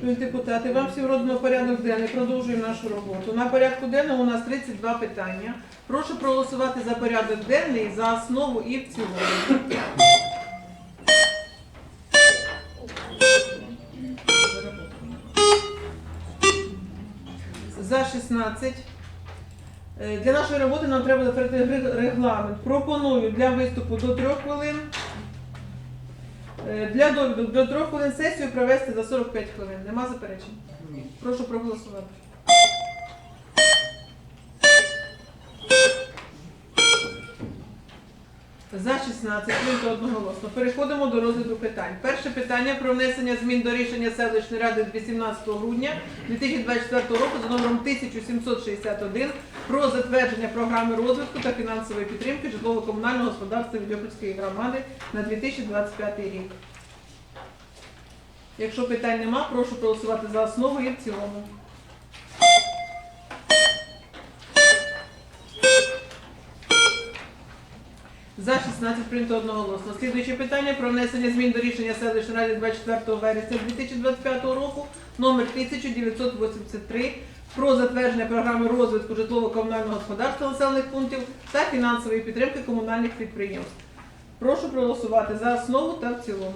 Шановні депутати, вам всім родно порядок денний. Продовжуємо нашу роботу. На порядку денному у нас 32 питання. Прошу проголосувати за порядок денний за основу і в цілому. За 16. Е, Для нашої роботи нам треба затвердити регламент. Пропоную для виступу до 3 хвилин. Е, Для довідок до трьох хвилин сесію провести за 45 хвилин. Нема заперечень? Прошу проголосувати. За 16 прийнято одноголосно. Переходимо до розгляду питань. Перше питання про внесення змін до рішення селищної ради від 18 грудня 2024 року за номером 1761 про затвердження програми розвитку та фінансової підтримки житлово-комунального господарства Відьопольської громади на 2025 рік. Якщо питань нема, прошу проголосувати за основу і в цілому. За 16 прийнято одноголосно. Слідуюче питання про внесення змін до рішення селищної ради 24 вересня 2025 року номер 1983 про затвердження програми розвитку житлово-комунального господарства населених пунктів та фінансової підтримки комунальних підприємств. Прошу проголосувати за основу та в цілому.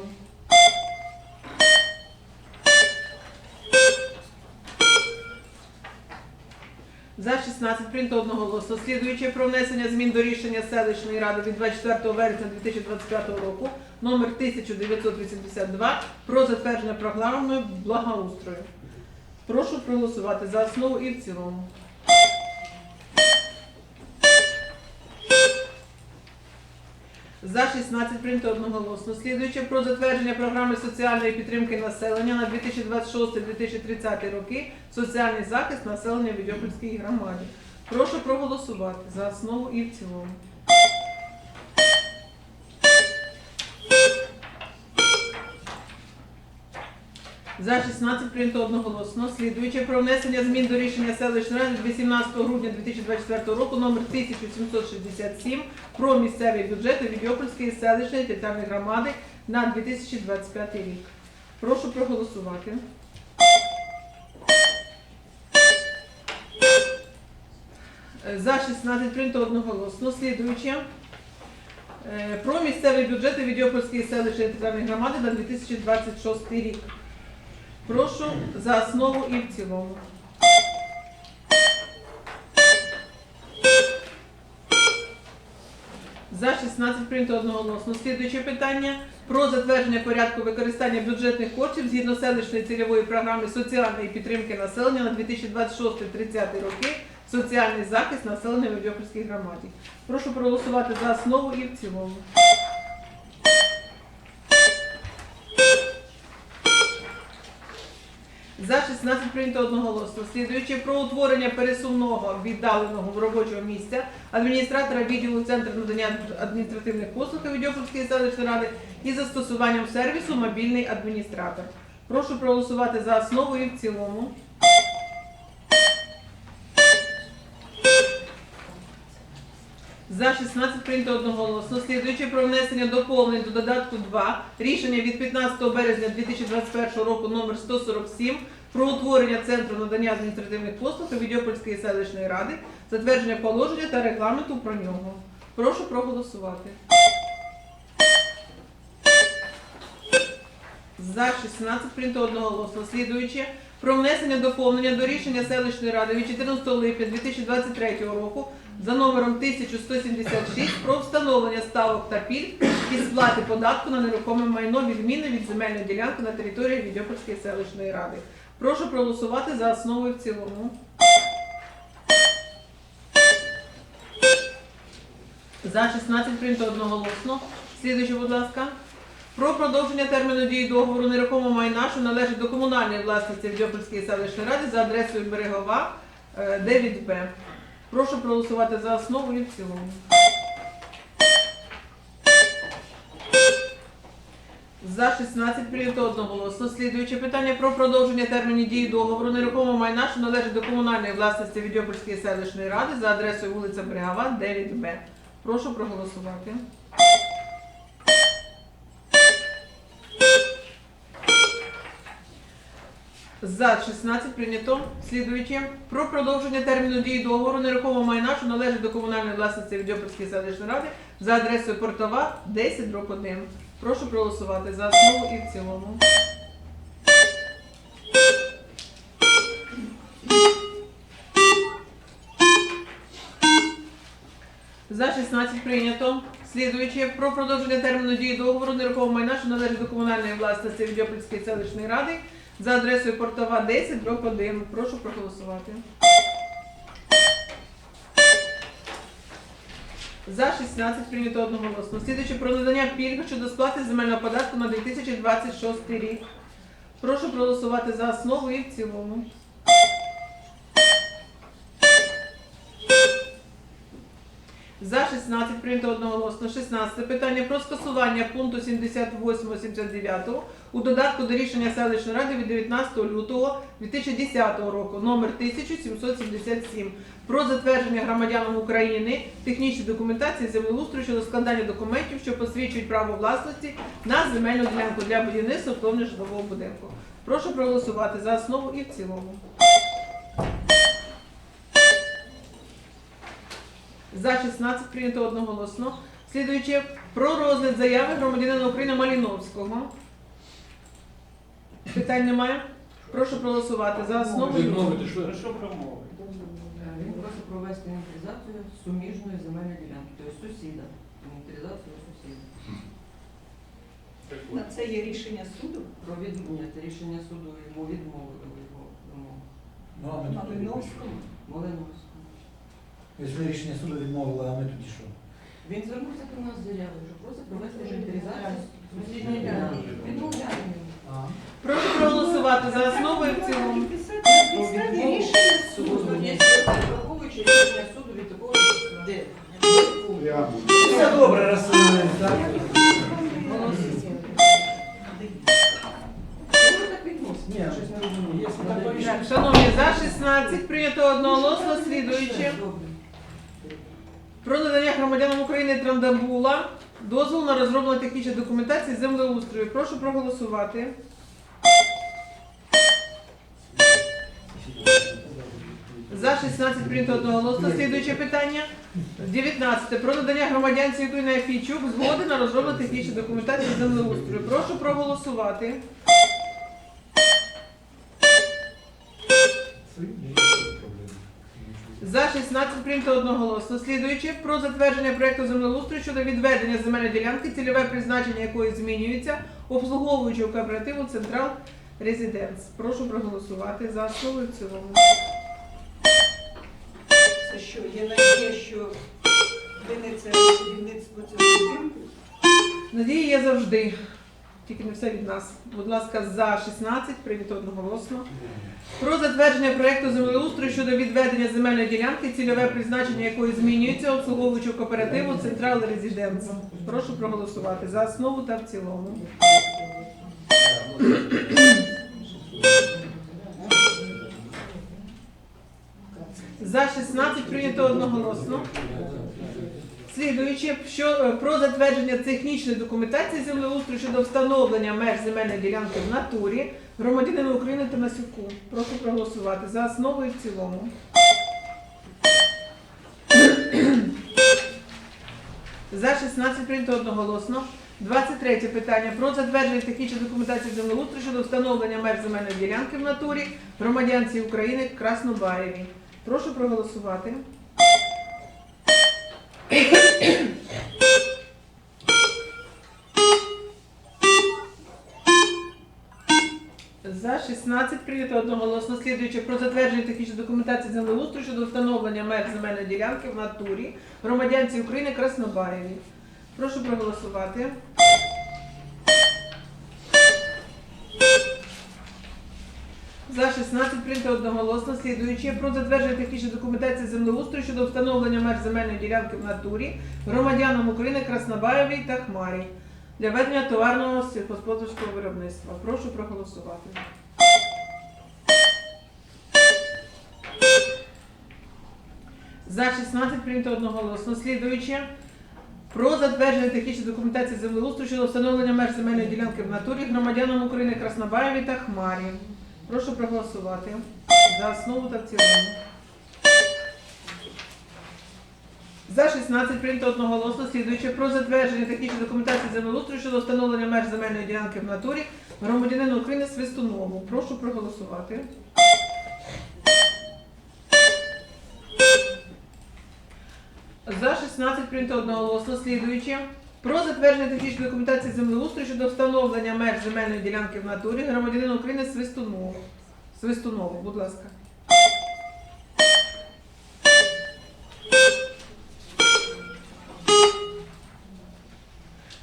За 16 прийнято одноголосно. Слідуючи про внесення змін до рішення селищної ради від 24 вересня 2025 року номер 1982 про затвердження програми благоустрою. Прошу проголосувати за основу і в цілому. За 16 прийнято одноголосно. Слідуючи про затвердження програми соціальної підтримки населення на 2026-2030 роки соціальний захист населення Відьопольській громаді. Прошу проголосувати за основу і в цілому. За 16 прийнято одноголосно. Слідуючи про внесення змін до рішення селищної ради 18 грудня 2024 року номер 1767 про місцевий бюджет Відьопольської селищної територіальної громади на 2025 рік. Прошу проголосувати. За 16 прийнято одноголосно. Слідуюче. Е, Про місцевий бюджет Відьопольської селищної територіальної громади на 2026 рік. Прошу за основу і в цілому. За 16 прийнято одноголосно. Слідуюче питання про затвердження порядку використання бюджетних коштів згідно селищної цільової програми соціальної підтримки населення на 2026-30 роки. Соціальний захист населення в Відьопольській громаді. Прошу проголосувати за основу і в цілому. За 16 прийнято одноголосно. Слідуючи про утворення пересувного віддаленого робочого місця адміністратора відділу Центру надання адміністративних послуг Відьопольської селищної ради і застосуванням сервісу мобільний адміністратор. Прошу проголосувати за основу і в цілому. За 16 прийнято одноголосно. Слідуючи про внесення доповнень до додатку 2 рішення від 15 березня 2021 року номер 147 про утворення Центру надання адміністративних послуг Відьопольської селищної ради, затвердження положення та регламенту про нього. Прошу проголосувати. За 16 прийнято одноголосно. Слідуючи про внесення доповнення до рішення селищної ради від 14 липня 2023 року за номером 1176 про встановлення ставок та пільг і сплати податку на нерухоме майно відміни від земельної ділянки на території Відьопольської селищної ради. Прошу проголосувати за основу і в цілому. За 16 прийнято одноголосно. Слідуючи, будь ласка. Про продовження терміну дії договору нерухомого майна, що належить до комунальної власності Відьопольської селищної ради за адресою Берегова е, 9Б. Прошу проголосувати за основу і в цілому. За 16 прийнято одноголосно. Слідуюче питання про продовження термінів дії договору нерухомого майна, що належить до комунальної власності Відьопольської селищної ради за адресою вулиця Берегова, 9Б. Прошу проголосувати. За 16 прийнято. Слідуюче. Про продовження терміну дії договору нерухомого майна, що належить до комунальної власності Відьопольської селищної ради за адресою Портова 10 дроб 1. Прошу проголосувати за основу і в цілому. За 16 прийнято. Слідуюче про продовження терміну дії договору нерухомого майна, що належить до комунальної власності Відьопольської селищної ради за адресою Портова 10, дроб 1. Прошу проголосувати. За 16 прийнято одноголосно. Слідуючи про надання пільги щодо сплати земельного податку на 2026 рік. Прошу проголосувати за основу і в цілому. За 16 прийнято одноголосно. 16 питання про скасування пункту 78-79 у додатку до рішення селищної ради від 19 лютого 2010 року номер 1777 про затвердження громадянам України технічної документації землеустрою щодо складання документів, що посвідчують право власності на земельну ділянку для будівництва вповне житлового будинку. Прошу проголосувати за основу і в цілому. За 16 прийнято одноголосно. Слідуючи про розгляд заяви громадянина України Маліновського. Питань немає? Прошу проголосувати за основу. Відмовити, що, промови? Він просить провести інвентаризацію суміжної земельної ділянки, тобто сусіда. Інвентаризацію сусіда. На це є рішення суду Про відмовлення це рішення суду йому відмовили в його вимогу. Ну, Малиновському. Малиновському. Ми рішення суду відмовили, а ми тоді що? Він звернувся до нас з заявою, що просить провести інвентаризацію сусідньої ділянки. Відмовляємо. Прошу проголосувати за основу і в цілому. Підставі рішення суду. Враховуючи рішення суду від такого де? Все добре, розсунули, так? Чому так відносить? Ні, щось не розумію. якщо так Надо порішення. Так, шановні, за 16 прийнято одноголосно. Слідуючи. Добре. Про надання громадянам України Трандабула дозволу на розроблення технічної документації землеустрою. Прошу проголосувати. За 16 прийнято одноголосно. Слідуюче питання. 19. Про надання громадянці України Фійчук згоди на розроблення технічної документації землеустрою. Прошу проголосувати. За 16 прийнято одноголосно. Слідуючи про затвердження проекту землеустрою щодо відведення земельної ділянки, цільове призначення якої змінюється, обслуговуючого кооперативу Централ Резиденс. Прошу проголосувати за основу і в цілому. Це що, є надія, що виниться будівництво цього будинку? Надії є завжди. Тільки не все від нас. Будь ласка, за 16 прийнято одноголосно. Про затвердження проекту землеустрою щодо відведення земельної ділянки, цільове призначення якої змінюється, обслуговуючого кооперативу Централ Резиденс. Прошу проголосувати за основу та в цілому. За 16 прийнято одноголосно. Слідуючи, що е, про затвердження технічної документації землеустрою щодо встановлення меж земельної ділянки в натурі громадянину України Танасюку. Прошу проголосувати за основу і в цілому. За 16 прийнято одноголосно. 23 питання про затвердження технічної документації землеустрою щодо встановлення меж земельної ділянки в натурі громадянці України Краснобаєві. Прошу проголосувати. За 16 прийнято одноголосно слідуючи про затвердження технічної документації землеустрою щодо встановлення мер земельної ділянки в натурі громадянці України Краснобаєві. Прошу проголосувати. За 16 прийнято одноголосно слідуючи про затвердження технічної документації землеустрою щодо встановлення меж земельної ділянки в натурі громадянам України Краснобаєвій та Хмарі для ведення товарного сільськогосподарського виробництва. Прошу проголосувати. За 16 прийнято одноголосно. Слідуючи про затвердження технічної документації землеустрою щодо встановлення меж земельної ділянки в натурі громадянам України Краснобаєві та Хмарі Прошу проголосувати за основу та в цілому. За 16 прийнято одноголосно, слідуючи про затвердження технічної документації землеустрою щодо встановлення меж земельної ділянки в натурі громадянину України Свистунову. Прошу проголосувати. За 16 прийнято одноголосно, слідуючи про затвердження технічної документації землеустрою щодо встановлення меж земельної ділянки в натурі громадянину України Свистунову. Свистунову, будь ласка.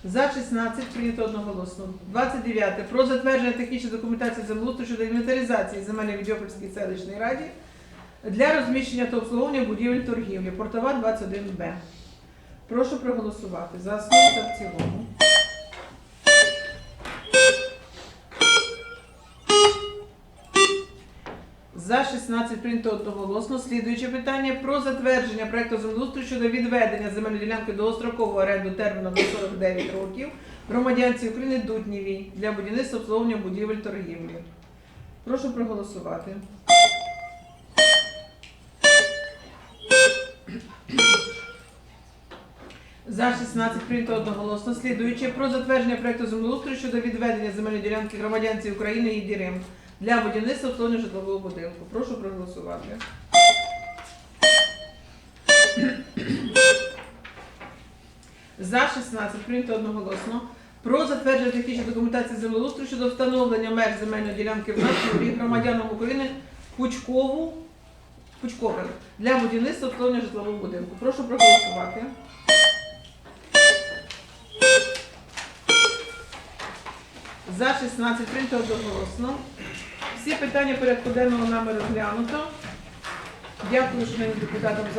За 16 прийнято одноголосно. 29. Про затвердження технічної документації землеустрою щодо інвентаризації земель в Відьопольській селищній раді для розміщення та обслуговування будівель торгівлі. Портова 21Б. Прошу проголосувати за основу та в цілому. За 16 прийнято одноголосно. Слідуюче питання про затвердження проекту землеустрою щодо відведення земельної ділянки довгострокового оренду терміном на 49 років громадянці України Дутнєвій для будівництва обслуговування будівель торгівлі. Прошу проголосувати. За 16 прийнято одноголосно. Слідуючи про затвердження проекту землеустрою щодо відведення земельної ділянки громадянці України і Рим для будівництва обслуговування житлового будинку. Прошу проголосувати. За 16 прийнято одноголосно. Про затвердження технічної документації землеустрою щодо встановлення меж земельної ділянки в натурі громадянам України Пучкову Пучковим для будівництва обслуговування житлового будинку. Прошу проголосувати. За 16 прийнято одноголосно. Всі питання порядку денного нами розглянуто. Дякую шановним депутатам за